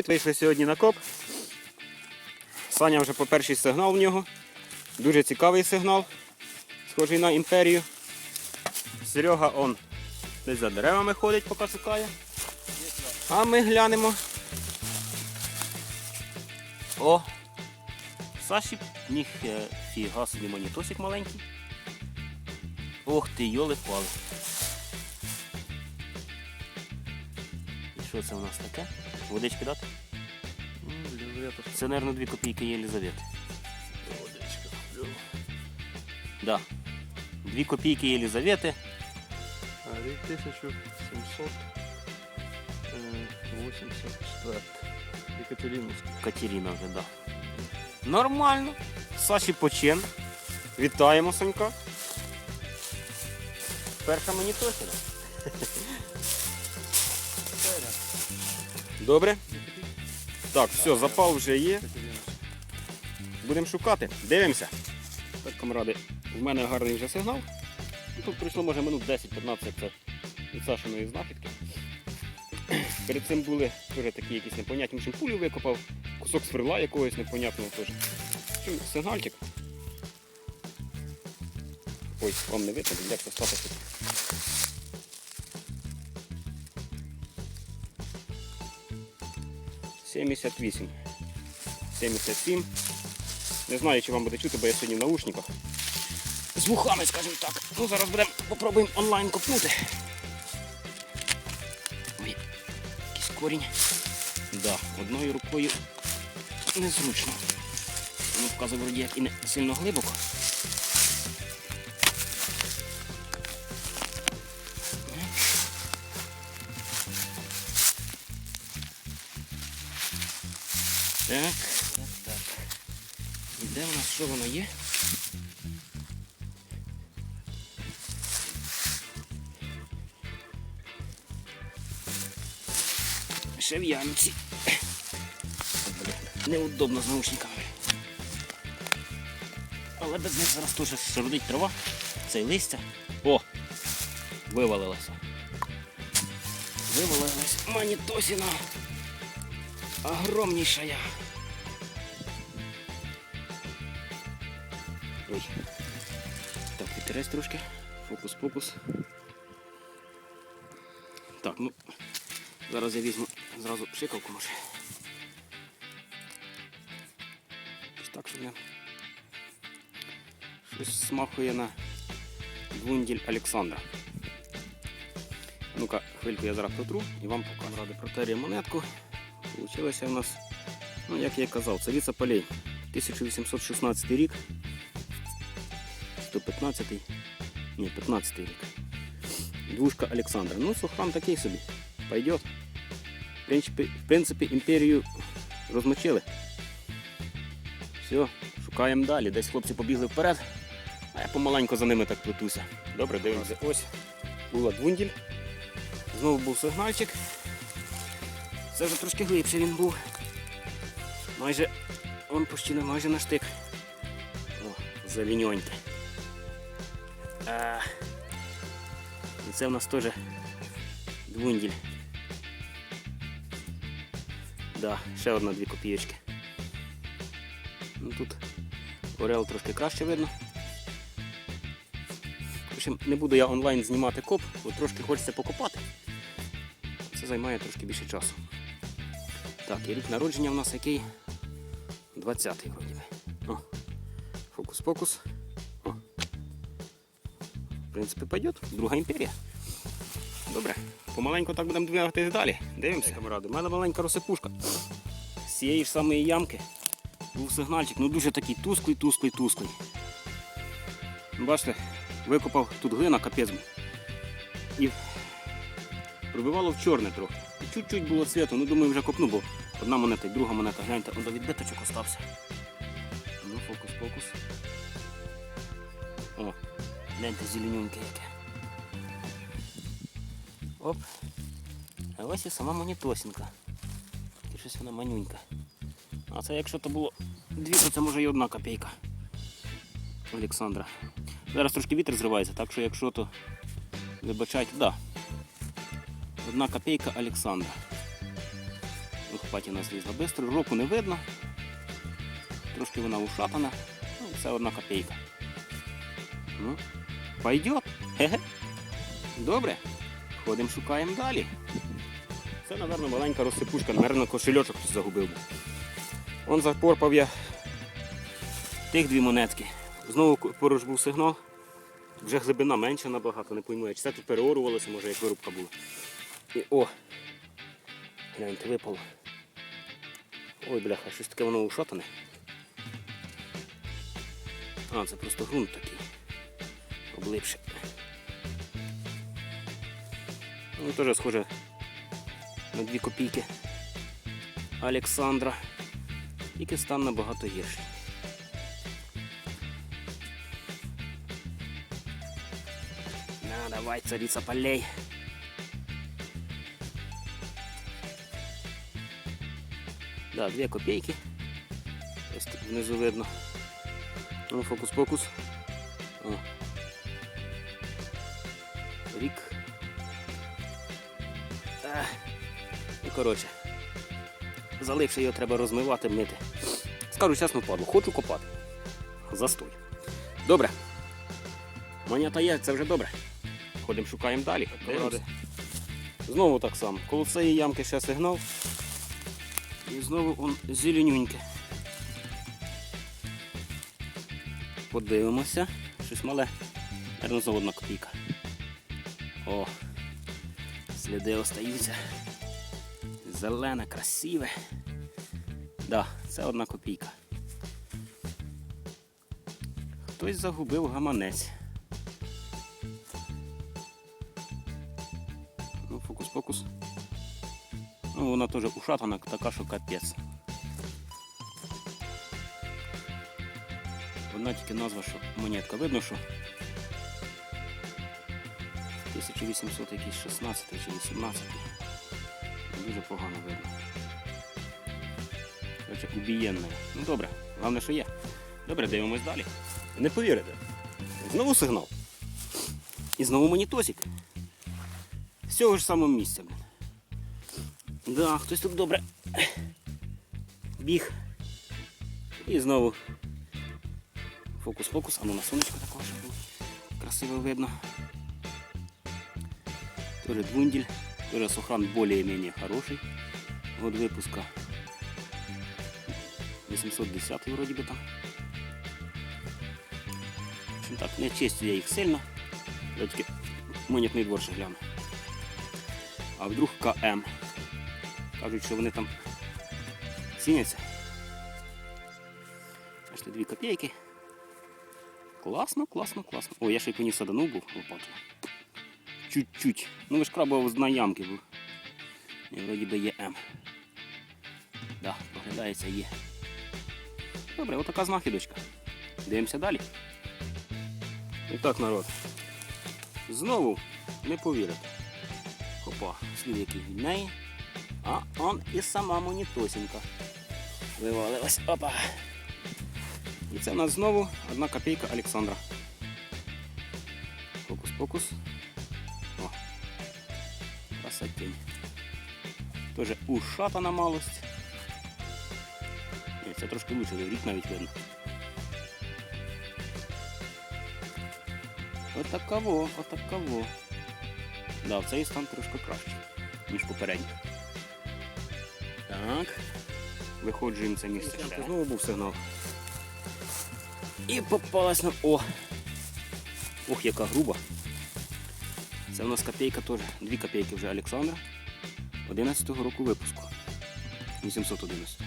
Вийшли сьогодні на коп. Саня вже по перший сигнал в нього. Дуже цікавий сигнал, схожий на імперію. Серега он десь за деревами ходить, поки шукає. А ми глянемо. О! Саші ніфіга собі монітосик маленький. Ох ти, йоли пали. І що це у нас таке? Водички дати? Це, мабуть, 2 копійки Єлизавети. Да. 2 копійки Єлизавети. А рік 1784. Екатеринівський. Катерина вже, да. Нормально. Саші Почен. Вітаємо, Санька. Перша мені точно. Добре. Так, все, запал вже є. Будемо шукати. Дивимося. Так, камради, в мене гарний вже сигнал. Тут пройшло може минут 10-15 це від Сашиної знахідки. Перед цим були теж такі якісь непонятні, чим пулю викопав, кусок сверла якогось непонятного теж. Чим сигнальчик. Ой, вам не видно, як це стати тут. Сімдесят вісім. 77. Не знаю, чи вам буде чути, бо я сьогодні в наушниках. З вухами, скажімо так. Ну, зараз будемо попробуємо онлайн копнути. Ой, якийсь корінь. Да, одною рукою незручно. Воно вказує вроді як і не сильно глибоко. Так, так, так. І де у нас що воно є? Ще в ямці. Неудобно з наушниками. Але без них зараз теж шарудить трава. Це й листя. О! Вивалилося. Вивалилась манітосіна. Огромнішая. Ой. Так, вітерець трошки. Фокус-фокус. Так, ну. Зараз я візьму зразу пшикавку може. Ось так, щоб не. Щось смахує на двунділь Олександра. Ну-ка, хвильку я зараз протру і вам покажу. Ради протерія монетку. Получилося у нас, ну як я і казав, цариця полей. 1816 рік. 115 ні, 15 рік. Двушка Олександра. Ну, сухрам такий собі. Пойдет. В принципі, в принципі, імперію розмочили. Все, шукаємо далі. Десь хлопці побігли вперед, а я помаленьку за ними так плетуся. Добре, дивимося. Ось була двунділь. Знову був сигнальчик. Це вже трошки глибше він був. Майже, он почти не майже на штик. О, завіньоньте. Це в нас теж двунділь. Да, ще одна дві копієчки. Ну тут орел трошки краще видно. В общем, не буду я онлайн знімати коп, бо трошки хочеться покопати. Це займає трошки більше часу. Так, і рік народження в нас який? 20-й вроді. О, фокус-фокус. В принципі, пойдет. Друга імперія. Добре. Помаленьку так будемо двигатися далі. Дивимося, камради. У мене маленька розсипушка. З цієї ж самої ямки був сигнальчик, ну дуже такий тусклий, тусклий, тусклий. Бачите, викопав тут глина капець. І пробивало в чорне трохи. Чуть-чуть було цвіту, ну думаю, вже копну, бо одна монета і друга монета, гляньте, он до відбиточок остався. Ну, фокус, фокус. О, гляньте зеленюньке яке. Оп. А ось і сама монітосінка. І щось вона манюнька. А це якщо то було дві, то це може і одна копійка. Олександра. Зараз трошки вітер зривається, так що якщо то вибачайте, да. Одна копійка Олександра. Ух, патіна злізла бистро, року не видно. Трошки вона ушатана. Ну, це одна копійка. Ну, пойдет. Хе-хе. Добре. Ходимо, шукаємо далі. Це, напевно, маленька розсипушка, напевно, кошельочок хтось загубив. Он запорпав я тих дві монетки. Знову поруч був сигнал. Вже глибина менша набагато, не пойму, я, чи це тут переорувалося, може як вирубка була. І о! Гляньте, випало. Ой, бляха, щось таке воно ушатане. А, це просто ґрунт такий. Облипше. Ну, теж схоже на дві копійки Олександра. Тільки стан набагато гірший. На, давай, царица полей. Да, дві копійки. Ось тут внизу видно. Ну, фокус-покус. Рік. Коротше. Заливши його треба розмивати, мити. Скажу чесно, падло, хочу копати. Застой. Добре. Монета є, це вже добре. Ходимо, шукаємо далі. Дивимося. Знову так само. Коло цієї ямки ще сигнал. І знову он зеленюньке. Подивимося. Щось мале. Наверно, знову одна копійка. О, сліди остаються. Зелене, красиве. Да, це одна копійка. Хтось загубив гаманець. Ну, фокус-фокус. Ну, вона теж ушатана, така, що капець. Одна тільки назва, що монетка. Видно, що 1800 якийсь 16 чи 18. Дуже погано видно. Короче, убієнне. Ну добре, головне, що є. Добре, дивимось далі. Не повірите. Знову сигнал. І знову монітосик. З цього ж самого місця. Да, хтось тут добре біг. І знову фокус-фокус, а ну на сонечко також красиво видно. Тоже двундель, тоже сохран более-менее хороший. Год выпуска 810 вроде бы там. В общем так, не чистю я їх сильно. Тільки монетний двор ще гляну. А вдруг КМ. Кажуть, що вони там ціняться. Бачите, дві копійки. Класно, класно, класно. О, я ще й по ній саданув був лопатою. Чуть-чуть. Ну ви ж крабов на ямки був. І вроді би є М. Да, поглядається є. Добре, отака знахідочка. Дивимося далі. І так, народ. Знову не повірите. Опа, слід який від неї. А он і сама монітосінька. Вивалилась. Опа. І це в нас знову одна копійка Олександра. Фокус-фокус. Красотень. Тоже ушатана малость. Це трошки лучше, рік навіть видно. Отаково, отаково. Да, в цей стан трошки краще, ніж попередній. Так. Виходжуємо це місце. ще. Знову був сигнал. І попалась нам. О! Ох, яка груба. Це у нас копійка теж. Дві копійки вже Олександра. 11-го року випуску. 811.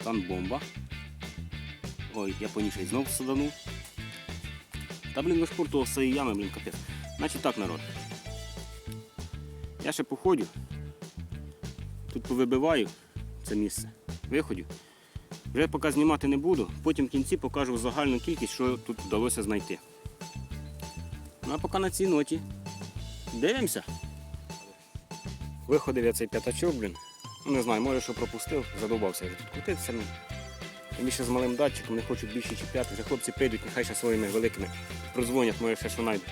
Стан бомба. Ой, я по ній ще й знов саданув. Та блін, вишпортував цієї ями, блін, капець. Значить так, народ. Я ще походю. Тут повибиваю це місце. Виходю. Вже поки знімати не буду, потім в кінці покажу загальну кількість, що тут вдалося знайти. Ну а поки на цій ноті. Дивимося. Виходив я цей п'ятачок, блін. Ну не знаю, може що пропустив, задовбався вже тут крутитися. Ну. Тим більше з малим датчиком, не хочу більше чіпляти. Вже хлопці прийдуть, нехай ще своїми великими прозвонять, може ще що знайдуть.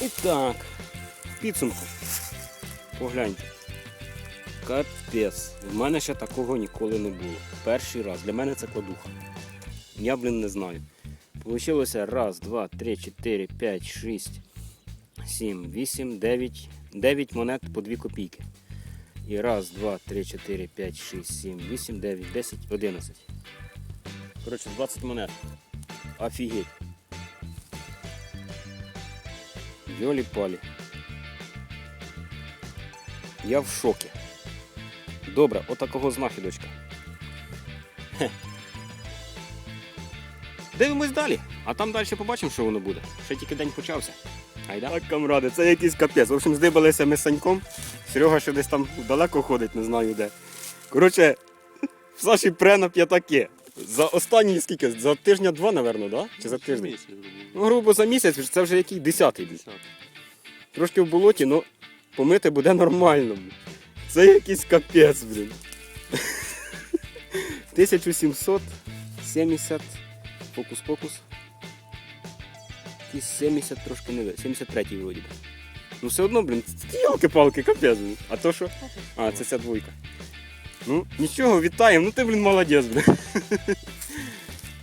І так, підсумку. Погляньте. Капець. В мене ще такого ніколи не було. Перший раз. Для мене це кладуха. Я, блін, не знаю. Получилося раз, два, три, чотири, п'ять, шість, сім, вісім, дев'ять. Дев'ять монет по дві копійки. І раз, два, три, чотири, п'ять, шість, сім, вісім, дев'ять, десять, одинадцять. Коротше, 20 монет. Офігеть. Йолі палі. Я в шокі. Добре, отакого знахідочка. Хе. Дивимось далі, а там далі побачимо, що воно буде. Ще тільки день почався. Айда. Так, камради, це якийсь капець. В общем, здибалися ми з Саньком. Серега ще десь там далеко ходить, не знаю де. Коротше, в Саші пре на п'ятаки. За останні скільки? За тижня два, напевно, да? Чи за тиждень? Місяць. Ну, грубо за місяць, це вже який десятий. Трошки в болоті, ну помити буде нормально. Це якийсь капець, блін. 1770 фокус-покус. Якийсь 70 трошки не ви. 73-й вроді. Ну все одно, блін, ялки-палки, капець. А то що? А, це ця двойка. Ну, нічого, вітаємо. Ну ти, блін, молодець, блін.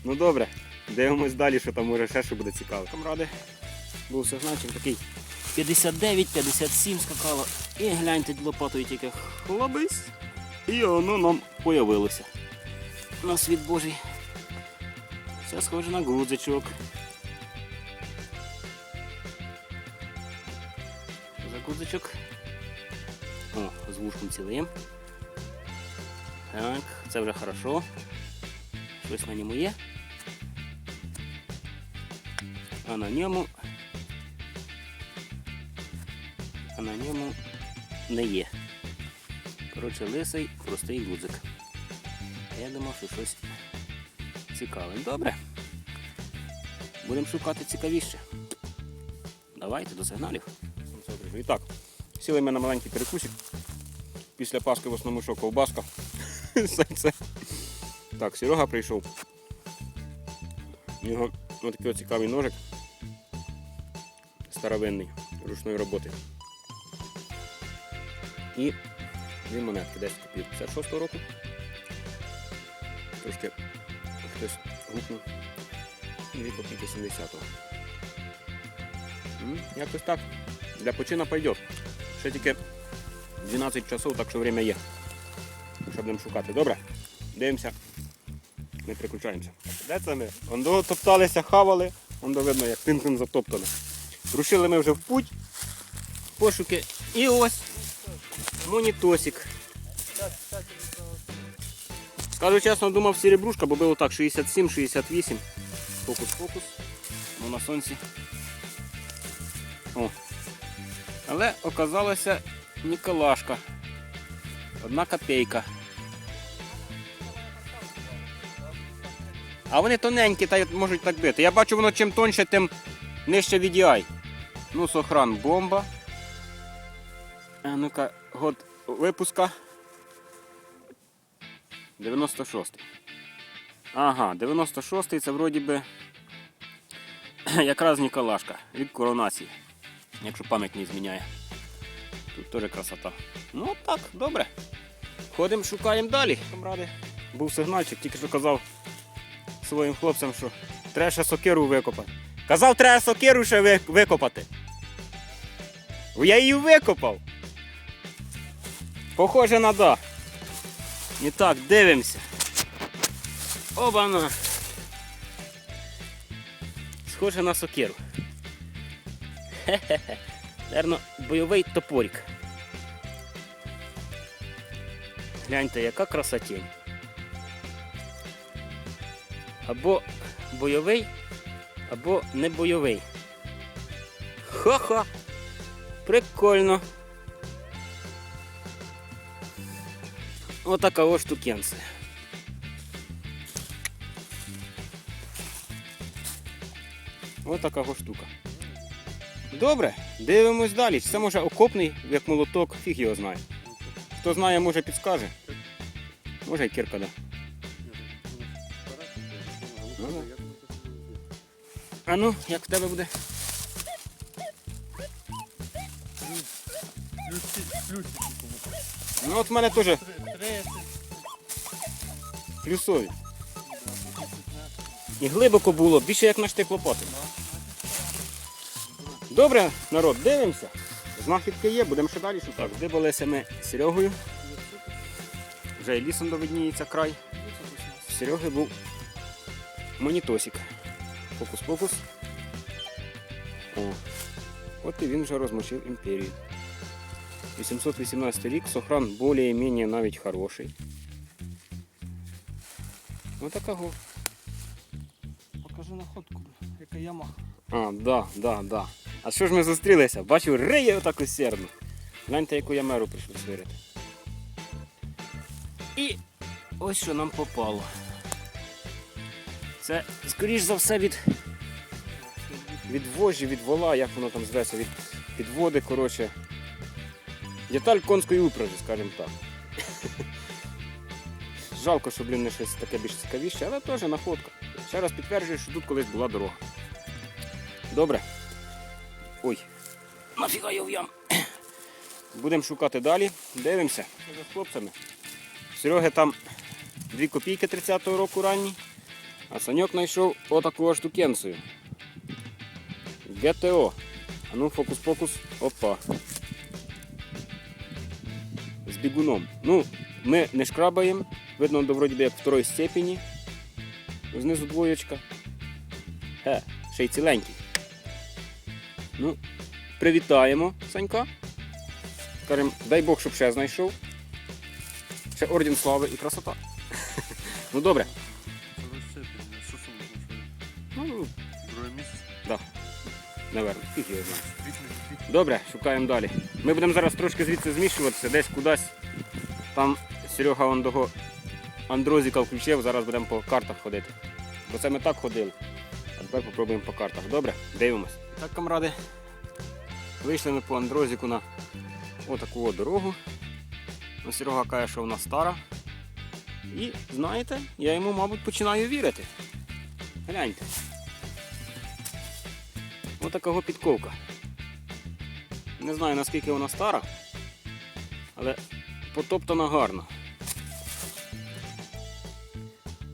ну добре. Дивимось далі, що там може ще що буде цікаво. Камради. Був сигнальчик такий 59-57 скакало. І гляньте лопатою тільки хлобись. І воно нам появилося. На світ Божий. Все схоже на гудзичок. Що? О, з вушком цілим. Так, це вже хорошо. Щось на ньому є. А на ньому. А на ньому не є. Коротше, лисий, простий гудзик. Я думав, що щось цікаве. Добре. Будемо шукати цікавіше. Давайте до сигналів. І так, сіли ми на маленький перекусик. Після Паски в основному що ковбаска. Так, Серега прийшов. У нього ось такий цікавий ножик. Старовинний, ручної роботи. І дві монетки, 10 копійок 56 року. Трошки хтось гукнув. І дві копійки 70-го. Якось так. Для почина пойдет. Ще тільки 12 часов, так що время є. Що будемо шукати. Добре? Дивимося. Не приключаємося. Де це ми? Ондо топталися, хавали. Ондо видно, як пінком затоптано. Рушили ми вже в путь. Пошуки. І ось монітосик. Скажу чесно, думав серебрушка, бо було так 67-68. Фокус-фокус. Ну на сонці. О. Але оказалася Ніколашка. Одна копійка. А вони тоненькі та можуть так бити. Я бачу, воно чим тоньше, тим нижче VDI. Ну, сохран бомба. А ну-ка, год випуска. 96. Ага, 96-й це вроді би якраз Ніколашка від коронації. Якщо пам'ять не зміняє. Тут теж красота. Ну так, добре. Ходимо, шукаємо далі. Камради. Був сигнальчик, тільки що казав своїм хлопцям, що треба ще сокиру викопати. Казав, треба сокиру ще викопати. Я її викопав. Похоже на да. І так, дивимося. Оба-на. Схоже на сокиру. Хе-хе-хе. Наверно, бойовий топорик. Гляньте, яка красотень. Або бойовий, або не бойовий. Ха-ха! Прикольно. Отака ось штукенція. Отака ось штука. Добре, дивимось далі. Це може окопний, як молоток, фіг його знає. Хто знає, може підскаже. Може і кірка, да. А ну, як в тебе буде? Ну от в мене теж плюсові. І глибоко було, більше як на штик лопати. Добре, народ, дивимося. Знахідки є, будемо ще далі шукати. Здибалися ми з Серегою. Вже і лісом довидніється край. У Сереги був монітосик. Фокус-фокус. О. От і він вже розмочив імперію. 818 рік, сохран більш-менш навіть хороший. Ось такого. Покажи находку, яка Ямаха. А, да, да, да. А що ж ми зустрілися? Бачу, риє отак усердно. Гляньте, яку я меру прийшов свирити. І ось що нам попало. Це, скоріш за все, від, від вожі, від вола, як воно там зветься, від підводи, коротше. Деталь конської упряжі, скажімо так. Жалко, що, блін, не щось таке більш цікавіше, але теж находка. Ще раз підтверджую, що тут колись була дорога. Добре. Ой. Нафіга я в ям. Будемо шукати далі. Дивимося. З хлопцями. Сереги там 2 копійки 30-го року ранні. А Саньок знайшов отаку штукенцію. ГТО. А ну фокус-фокус. Опа. З бігуном. Ну, ми не шкрабаємо. Видно, до вроді як второї степені. Знизу двоєчка. Е, ще й ціленький. Ну, привітаємо Санька. Скажемо, дай Бог, щоб ще знайшов. Ще орден слави і красота. ну добре. Означає? Ну, Друге місце. да. Наверно. Добре, шукаємо далі. Ми будемо зараз трошки звідси зміщуватися, десь кудись. Там Серега он того Андрозіка включив, зараз будемо по картах ходити. Бо це ми так ходили. А тепер попробуємо по картах. Добре? Дивимось. Так, камради. Вийшли ми по Андрозіку на отаку от дорогу. Серега каже, що вона стара. І знаєте, я йому, мабуть, починаю вірити. Гляньте. Отакого підковка. Не знаю наскільки вона стара, але потоптана гарно.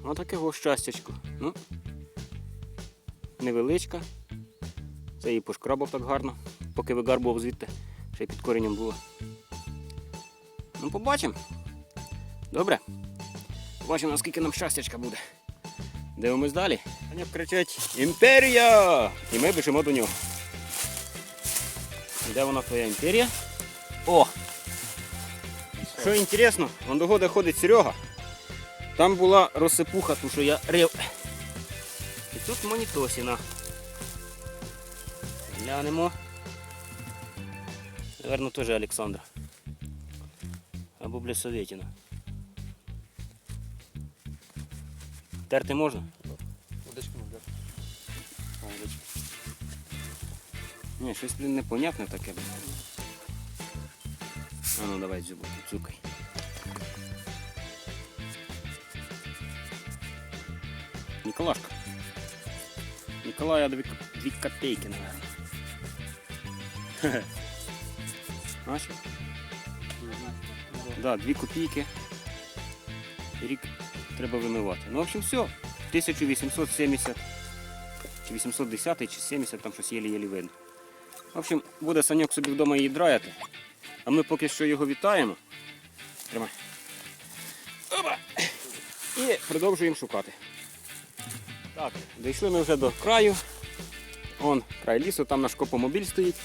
Отаке го щастячко. Ну, невеличка. Це її пошкрабав так гарно, поки вигарбував звідти, ще й під коренем було. Ну, побачимо. Добре. Побачимо, наскільки нам щастячка буде. Дивимось далі. Вони кричать Імперія! І ми біжимо до нього. Де вона твоя імперія? О! Що інтересно, вон до года ходить Серега. Там була розсипуха, ту, що я рив. І тут монітосіна. Глянемо. Наверно, теж Олександра. Або Блесоветіна. Терти можна? Водички не А, водичка. Ні, щось блін, непонятне таке. А ну давай зюбу, цукай. Николашка. Николая дві, дві копейки, наверное. Бачиш? Да, дві копійки. Рік треба вимивати. Ну, в общем, все. 1870 чи 810 чи 70, там щось єлі-єлі видно. В общем, буде саньок собі вдома її драяти. А ми поки що його вітаємо. Тримай. Опа! І продовжуємо шукати. Так, дійшли ми вже до краю. Вон край лісу, там наш копомобіль стоїть.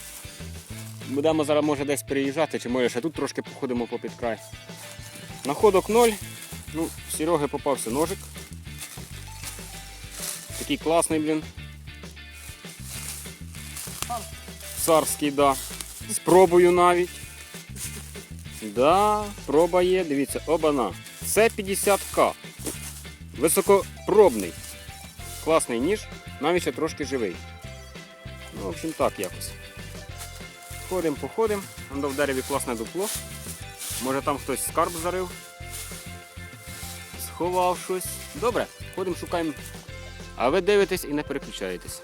Будемо зараз може десь переїжджати, чи може ще тут трошки походимо попід край. Находок ноль. Ну, в Сереги попався ножик. Такий класний, блін. Царський, да. Спробую навіть. Да, проба є, дивіться, обана. Це 50к. Високопробний. Класний ніж, навіть ще трошки живий. Ну, в общем, так якось. Ходимо, походимо. Воно в дереві класне дупло. Може там хтось скарб зарив. Сховав щось. Добре, ходимо, шукаємо. А ви дивитесь і не переключаєтесь.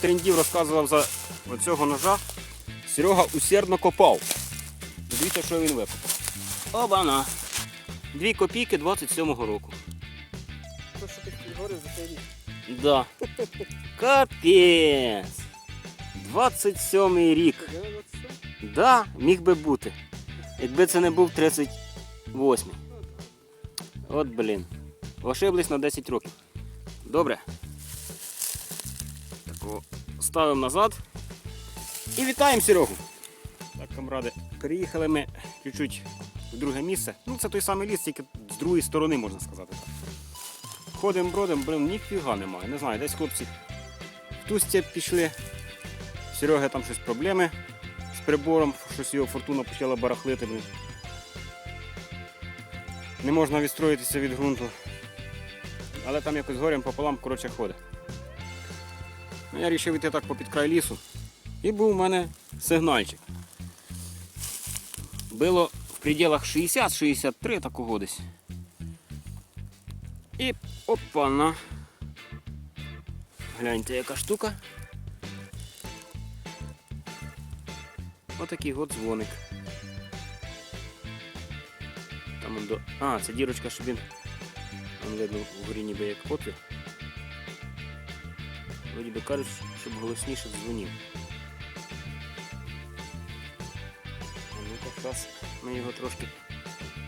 Трендів розказував за оцього ножа. Серега усердно копав. Дивіться, що він викопав. Обана. Дві копійки 27-го року. То, що ти говорив за цей рік. Да. Капець. 27-й рік. Да, міг би бути. Якби це не був 38-й. От блін. Ошиблись на 10 років. Добре. Тако ставимо назад. І вітаємо Серегу. Так, камради, переїхали ми чуть-чуть в друге місце. Ну, це той самий ліс, тільки з другої сторони, можна сказати. так. Ходимо, бродимо, блин, ніфіга немає. Не знаю, десь хлопці в ту пішли. Сереги там щось проблеми прибором, щось його фортуна почала барахлити. Блин. Не можна відстроїтися від ґрунту. Але там якось горем пополам коротше ходить. Ну, я вирішив йти так попід край лісу. І був у мене сигнальчик. Було в пределах 60-63 такого десь. І опана. Гляньте, яка штука. Отакий от дзвоник. Там он до. А, це дірочка, щоб він. Там видно вгорі ніби як отвір. Вроді кажуть, щоб голосніше дзвонів. Ну-ка, зараз ми його трошки.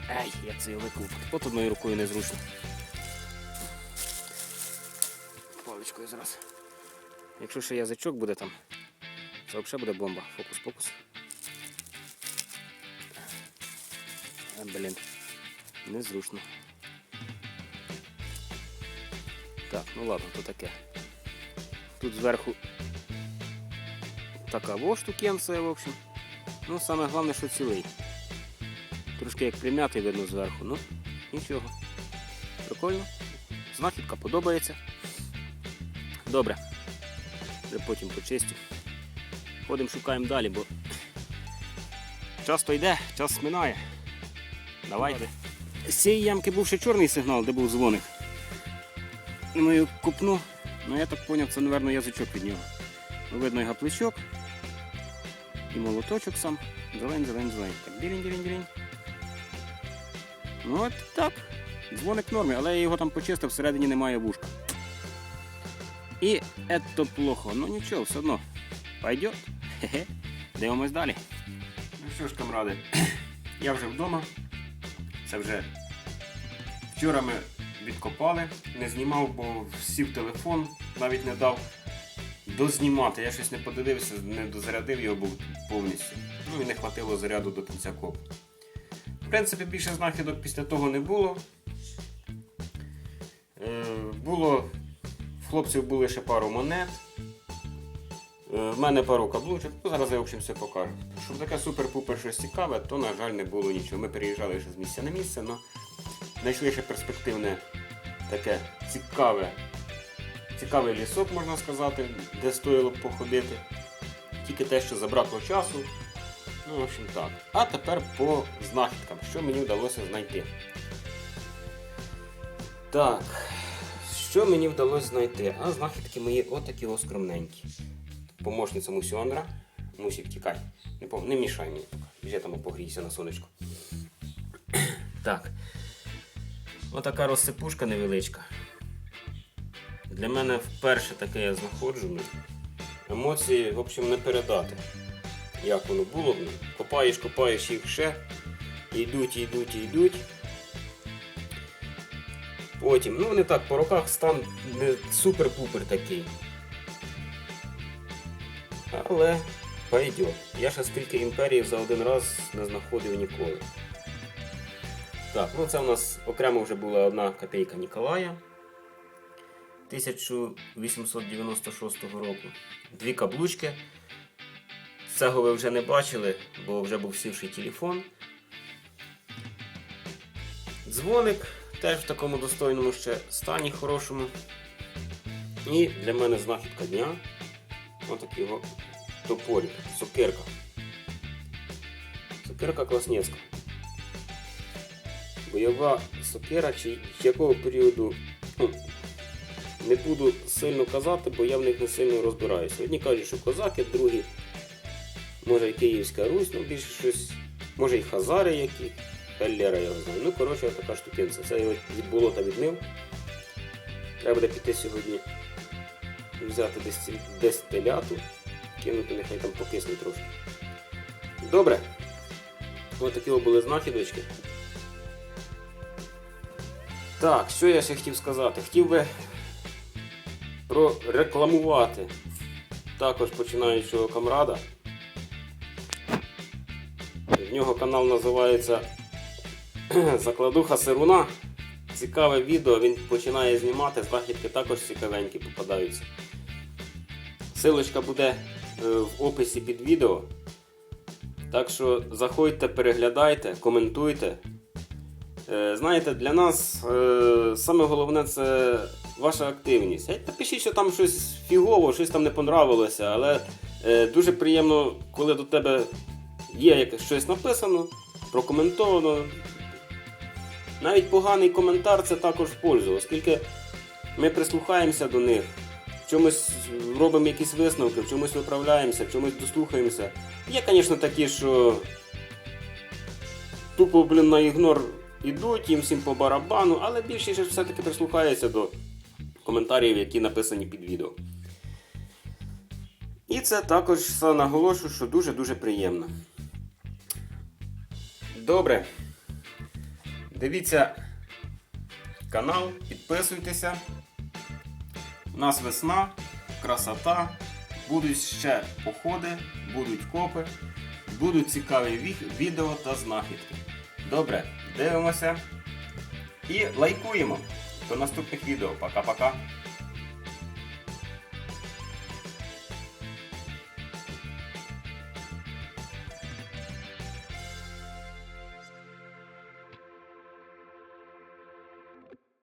Ай, як це його викликати. От одною рукою незручно. Паличкою зараз. Якщо ще язичок буде там, це взагалі буде бомба. Фокус-фокус. А, блін. Незручно. Так, ну ладно, то таке. Тут зверху така во штукенція, в общем. Ну, саме головне, що цілий. Трошки як прим'ятий видно зверху, ну, нічого. Прикольно. Знахідка подобається. Добре. Вже потім почистю. Ходимо, шукаємо далі, бо час то йде, час минає. Давайте. З цієї ямки був ще чорний сигнал, де був дзвоник. Ну і купну. Ну я так зрозумів, це, мабуть, язичок від нього. Ну, Видно його плечок. І молоточок сам. Зелень, зелень, зелень. Так, дірінь, дірінь, дірінь. Ну от так. Дзвоник в нормі, але я його там почистив, всередині немає вушка. І це плохо. Ну нічого, все одно. Пойдет. Хе-хе. Дивимось далі. Ну що ж, камради, я вже вдома. Це вже вчора ми відкопали, не знімав, бо сів телефон, навіть не дав дознімати. Я щось не подивився, не дозарядив його був повністю. Ну і не хватило заряду до кінця копу. В принципі, більше знахідок після того не було. Е, було. В хлопців були ще пару монет. Е, В мене пару каблучок, ну, зараз я в общем все покажу. Щоб таке супер-пупер щось цікаве, то, на жаль, не було нічого. Ми переїжджали ще з місця на місце, але знайшли ще перспективне таке цікаве, цікавий лісок, можна сказати, де стоїло б походити. Тільки те, що забракло часу. Ну, в общем так. А тепер по знахідкам, що мені вдалося знайти. Так, що мені вдалося знайти? А знахідки мої отакі ось скромненькі помощниця Мусіонра. Мусік, тікай. Не, пом... не мішай мені. Вже там погрійся на сонечко. так. Отака розсипушка невеличка. Для мене вперше таке я знаходжу. ну, Емоції, в общем, не передати. Як воно було. ну, Копаєш, копаєш їх ще. Йдуть, йдуть, йдуть. Потім, ну не так, по руках стан не супер-пупер такий. Але пойдет. Я ще стільки імперії за один раз не знаходив ніколи. Так, ну це у нас окремо вже була одна копійка Ніколая 1896 року. Дві каблучки. Цього ви вже не бачили, бо вже був сівший телефон. Дзвоник теж в такому достойному ще стані хорошому. І для мене знахідка дня. Отакий його топорик, сокирка. Сокирка класнецька. Бойова сокира чи якого періоду ну, не буду сильно казати, бо я в них не сильно розбираюся. Одні кажуть, що козаки, другі, може і Київська Русь, ну більше щось, може і Хазари які. Еллера його знає. Ну, коротше, така штукенця. Це його від болота відмив. Треба буде піти сьогодні взяти десь, десь теляту, кинути, нехай там покисне трошки. Добре. Ось такі були знахідочки. Так, що я ще хотів сказати? Хотів би прорекламувати також починаючого камрада. В нього канал називається Закладуха Сируна. Цікаве відео, він починає знімати, знахідки також цікавенькі попадаються. Силочка буде в описі під відео. Так що заходьте, переглядайте, коментуйте. Е, Знаєте, для нас е, саме головне це ваша активність. Геть Напишіть, що там щось фігово, щось там не понравилося, але е, дуже приємно, коли до тебе є щось написано, прокоментовано. Навіть поганий коментар це також в пользу, оскільки ми прислухаємося до них, в чомусь робимо якісь висновки, в чомусь виправляємося, в чомусь дослухаємося. Є, звісно, такі, що тупо, блін, на ігнор ідуть, їм всім по барабану, але більшість все-таки прислухається до коментарів, які написані під відео. І це також все наголошую, що дуже-дуже приємно. Добре. Дивіться канал, підписуйтеся. У нас весна, красота, будуть ще походи, будуть копи, будуть цікаві ві- відео та знахідки. Добре, дивимося і лайкуємо. До наступних відео. Пока-пока.